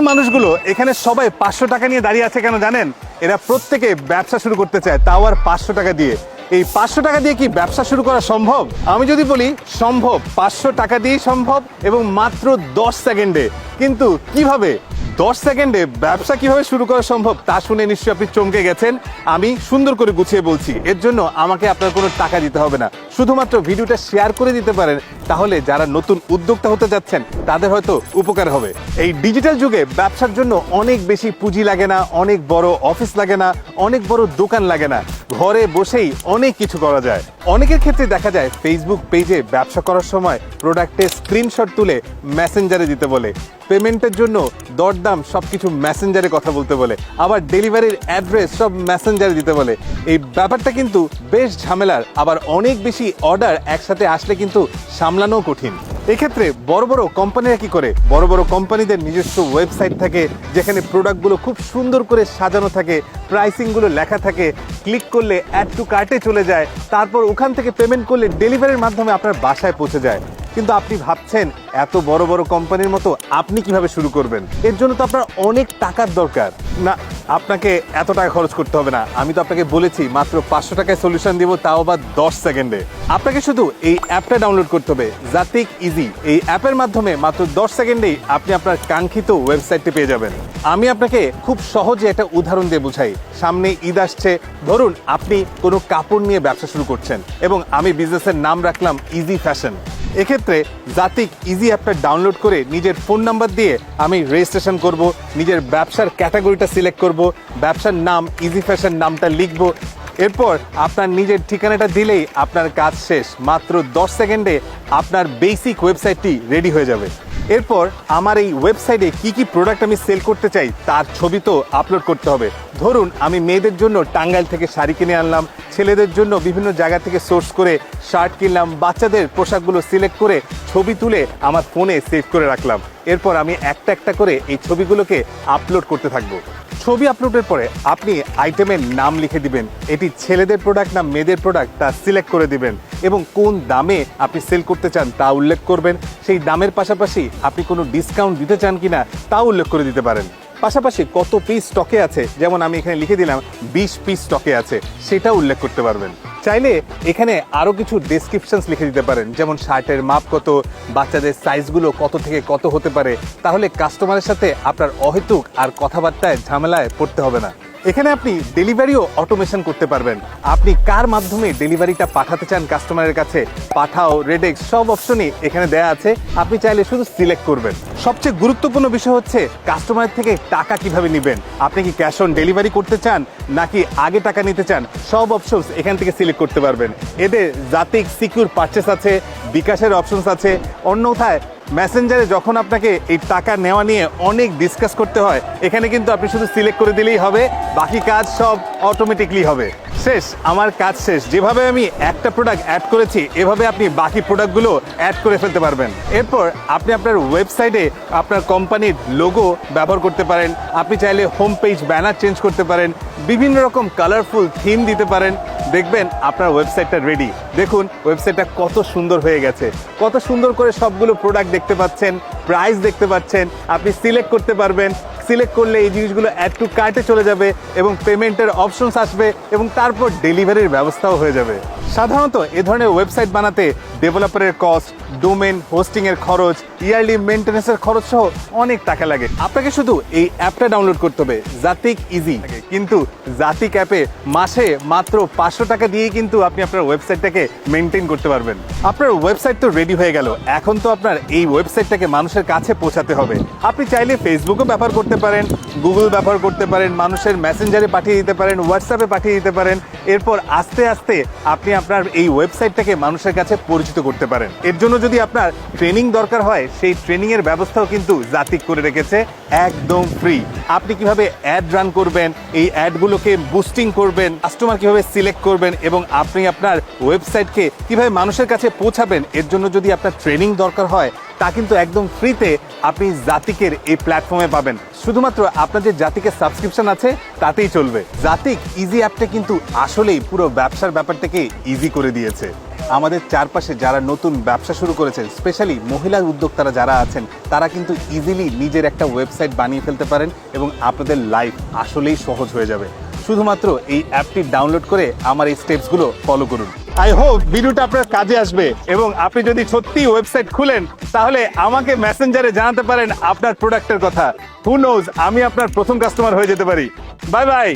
এই মানুষগুলো এখানে সবাই পাঁচশো টাকা নিয়ে দাঁড়িয়ে আছে কেন জানেন? এরা প্রত্যেকে ব্যবসা শুরু করতে চায়, তাও আর পাঁচশো টাকা দিয়ে। এই পাঁচশো টাকা দিয়ে কি ব্যবসা শুরু করা সম্ভব? আমি যদি বলি, সম্ভব। পাঁচশো টাকা দিয়েই সম্ভব এবং মাত্র দশ সেকেন্ডে। কিন্তু কীভাবে? দশ সেকেন্ডে ব্যবসা কীভাবে শুরু করা সম্ভব তা শুনে নিশ্চয়ই আপনি চমকে গেছেন। আমি সুন্দর করে গুছিয়ে বলছি, এর জন্য আমাকে আপনার কোনো টাকা দিতে হবে না। শুধুমাত্র ভিডিওটা শেয়ার করে দিতে পারেন, তাহলে যারা নতুন উদ্যোক্তা হতে যাচ্ছেন, তাদের হয়তো উপকার হবে। এই ডিজিটাল যুগে ব্যবসার জন্য অনেক বেশি পুঁজি লাগে না, অনেক বড় অফিস লাগে না, অনেক বড় দোকান লাগে না। ঘরে বসেই অনেক কিছু করা যায়। অনেকের ক্ষেত্রে দেখা যায় ফেসবুক পেজে ব্যবসা করার সময় প্রোডাক্টের স্ক্রিনশট তুলে মেসেঞ্জারে দিতে বলে। পেমেন্টের জন্য দরদাম সব কিছু মেসেঞ্জারে কথা বলতে বলে। আবার ডেলিভারির অ্যাড্রেস সব মেসেঞ্জারে দিতে বলে। এই ব্যাপারটা কিন্তু বেশ ঝামেলার, আবার অনেক বেশি অর্ডার একসাথে আসলে কিন্তু সামলানো কঠিন। এক্ষেত্রে বড় বড় কোম্পানিরা কি করে? বড় বড় কোম্পানিদের নিজস্ব ওয়েবসাইট থাকে, যেখানে প্রোডাক্টগুলো খুব সুন্দর করে সাজানো থাকে প্রাইসিংগুলো লেখা থাকে ক্লিক করলে অ্যাড টু কার্টে চলে যায়, তারপর ওখান থেকে পেমেন্ট করলে ডেলিভারির মাধ্যমে আপনার বাসায় পৌঁছে যায়। কিন্তু আপনি ভাবছেন, এত বড় বড় কোম্পানির মতো আপনি কীভাবে শুরু করবেন? এর জন্য তো আপনার অনেক টাকার দরকার। না, আপনাকে এত টাকা খরচ করতে হবে না। আমি তো আপনাকে বলেছি, মাত্র পাঁচশো টাকায় সলিউশন দিব, তাও আবার দশ সেকেন্ডে আপনাকে শুধু এই অ্যাপটা ডাউনলোড করতে হবে। জাতিক ইজি এই অ্যাপের মাধ্যমে মাত্র দশ সেকেন্ডেই আপনি আপনার কাঙ্ক্ষিত ওয়েবসাইটটি পেয়ে যাবেন। আমি আপনাকে খুব সহজে একটা উদাহরণ দিয়ে বুঝাই। সামনে ঈদ আসছে। ধরুন আপনি কোনো কাপড় নিয়ে ব্যবসা শুরু করছেন এবং আমি বিজনেসের নাম রাখলাম ইজি ফ্যাশন এক্ষেত্রে জাতিক ইজি অ্যাপটা ডাউনলোড করে নিজের ফোন নাম্বার দিয়ে আমি রেজিস্ট্রেশন করব, নিজের ব্যবসার ক্যাটাগরিটা সিলেক্ট করব, ব্যবসার নাম ইজি ফ্যাশন নামটা লিখব এরপর আপনার নিজের ঠিকানাটা দিলেই আপনার কাজ শেষ। মাত্র দশ সেকেন্ডে আপনার বেসিক ওয়েবসাইটটি রেডি হয়ে যাবে। এরপর আমার এই ওয়েবসাইটে কি কি প্রোডাক্ট আমি সেল করতে চাই, তার ছবি তো আপলোড করতে হবে। ধরুন, আমি মেয়েদের জন্য টাঙ্গাইল থেকে শাড়ি কিনে আনলাম, ছেলেদের জন্য বিভিন্ন জায়গা থেকে সোর্স করে শার্ট কিনলাম, বাচ্চাদের পোশাকগুলো সিলেক্ট করে ছবি তুলে আমার ফোনে সেভ করে রাখলাম। এরপর আমি একটা একটা করে এই ছবিগুলোকে আপলোড করতে থাকব। ছবি আপলোডের পরে আপনি আইটেমের নাম লিখে দিবেন। এটি ছেলেদের প্রোডাক্ট না মেয়েদের প্রোডাক্ট তা সিলেক্ট করে দিবেন। এবং কোন দামে আপনি সেল করতে চান তা উল্লেখ করবেন। সেই দামের পাশাপাশি আপনি কোনো ডিসকাউন্ট দিতে চান কি না তা উল্লেখ করে দিতে পারেন। পাশাপাশি কত পিস স্টকে আছে? যেমন আমি এখানে লিখে দিলাম, বিশ পিস স্টকে আছে। সেটা উল্লেখ করতে পারবেন। চাইলে এখানে আরও কিছু ডেসক্রিপশনস লিখে দিতে পারেন। যেমন শার্টের মাপ কত, বাচ্চাদের সাইজগুলো কত থেকে কত হতে পারে। তাহলে কাস্টমারের সাথে আপনার অহেতুক আর কথাবার্তায় ঝামেলায় পড়তে হবে না। এখানে আপনি ডেলিভারিও অটোমেশন করতে পারবেন। আপনি কার মাধ্যমে ডেলিভারিটা পাঠাতে চান কাস্টমারের কাছে? পাঠাও, রেডেক্স, সব অপশনই এখানে দেয়া আছে। আপনি চাইলে শুধু সিলেক্ট করবেন। সবচেয়ে গুরুত্বপূর্ণ বিষয় হচ্ছে কাস্টমারের থেকে টাকা কীভাবে নেবেন? আপনি কি ক্যাশ অন ডেলিভারি করতে চান, নাকি আগে টাকা নিতে চান? সব অপশনস এখান থেকে সিলেক্ট করতে পারবেন। এদের জাতিক, সিকিউর পারচেস আছে, বিকাশের অপশনস আছে। অন্যথায় মেসেঞ্জারে যখন আপনাকে এই টাকা নেওয়া নিয়ে অনেক ডিসকাস করতে হয়, এখানে কিন্তু আপনি শুধু সিলেক্ট করে দিলেই হবে, বাকি কাজ সব অটোমেটিকলি হবে। শেষ, আমার কাজ শেষ। যেভাবে আমি একটা প্রোডাক্ট অ্যাড করেছি, এভাবে আপনি বাকি প্রোডাক্টগুলো অ্যাড করে ফেলতে পারবেন। এরপর আপনি আপনার ওয়েবসাইটে আপনার কোম্পানির লোগো ব্যবহার করতে পারেন। আপনি চাইলে হোম পেজ ব্যানার চেঞ্জ করতে পারেন। বিভিন্ন রকম কালারফুল থিম দিতে পারেন। দেখবেন আপনার ওয়েবসাইটটা রেডি দেখুন ওয়েবসাইটটা কত সুন্দর হয়ে গেছে। কত সুন্দর করে সবগুলো প্রোডাক্ট দেখতে পাচ্ছেন প্রাইস দেখতে পাচ্ছেন। আপনি সিলেক্ট করতে পারবেন। সিলেক্ট করলে এই জিনিসগুলো অ্যাড টু কার্টে চলে যাবে এবং পেমেন্টের অপশনস আসবে এবং তারপর ডেলিভারির ব্যবস্থাও হয়ে যাবে। সাধারণত এ ধরনের ওয়েবসাইট বানাতে ডেভেলপারের কস্ট ডোমেন হোস্টিংয়ের খরচ ইয়ারলি মেনটেন্যান্সের খরচ সহ অনেক টাকা লাগে। আপনাকে শুধু এই অ্যাপটা ডাউনলোড করতে হবে জাতিক ইজি কিন্তু জাতিক অ্যাপে মাসে মাত্র পাঁচশো টাকা দিয়েই কিন্তু আপনি আপনার ওয়েবসাইটটাকে মেনটেন করতে পারবেন। আপনার ওয়েবসাইট তো রেডি হয়ে গেল, এখন তো আপনার এই ওয়েবসাইটটাকে মানুষের কাছে পৌঁছাতে হবে। আপনি চাইলে ফেসবুকও ব্যবহার করতে পারেন গুগল ব্যবহার করতে পারেন, মানুষের মেসেঞ্জারে পাঠিয়ে দিতে পারেন হোয়াটসঅ্যাপে পাঠিয়ে দিতে পারেন। এরপর আস্তে আস্তে আপনি আপনার এই ওয়েবসাইটটাকে মানুষের কাছে পরিচিত করতে পারেন। এর জন্য যদি আপনার ট্রেনিং দরকার হয়, সেই ট্রেনিংয়ের ব্যবস্থাও কিন্তু জাতিক করে রেখেছে, একদম ফ্রি। আপনি কীভাবে অ্যাড রান করবেন, এই অ্যাডগুলোকে বুস্টিং করবেন, কাস্টমার কীভাবে সিলেক্ট করবেন এবং আপনি আপনার ওয়েবসাইটকে কীভাবে মানুষের কাছে পৌঁছাবেন, এর জন্য যদি আপনার ট্রেনিং দরকার হয় তা কিন্তু একদম ফ্রিতে আপনি জাতিকের এই প্ল্যাটফর্মে পাবেন। শুধুমাত্র আপনার যে জাতিকের সাবস্ক্রিপশন আছে, তাতেই চলবে। জাতিক ইজি অ্যাপটা কিন্তু আসলেই পুরো ব্যবসার ব্যাপারটাকে ইজি করে দিয়েছে। আমাদের চারপাশে যারা নতুন ব্যবসা শুরু করেছেন স্পেশালি মহিলা উদ্যোক্তারা যারা আছেন, তারা কিন্তু ইজিলি নিজের একটা ওয়েবসাইট বানিয়ে ফেলতে পারেন এবং আপনাদের লাইফ আসলেই সহজ হয়ে যাবে। শুধুমাত্র এই অ্যাপটি ডাউনলোড করে আমার এই স্টেপসগুলো ফলো করুন। আই হোপ ভিডিওটা আপনার কাজে আসবে। এবং আপনি যদি সত্যি ওয়েবসাইট খুলেন তাহলে আমাকে মেসেঞ্জারে জানাতে পারেন আপনার প্রোডাক্টের কথা। হু নোজ আমি আপনার প্রথম কাস্টমার হয়ে যেতে পারি। Bye bye.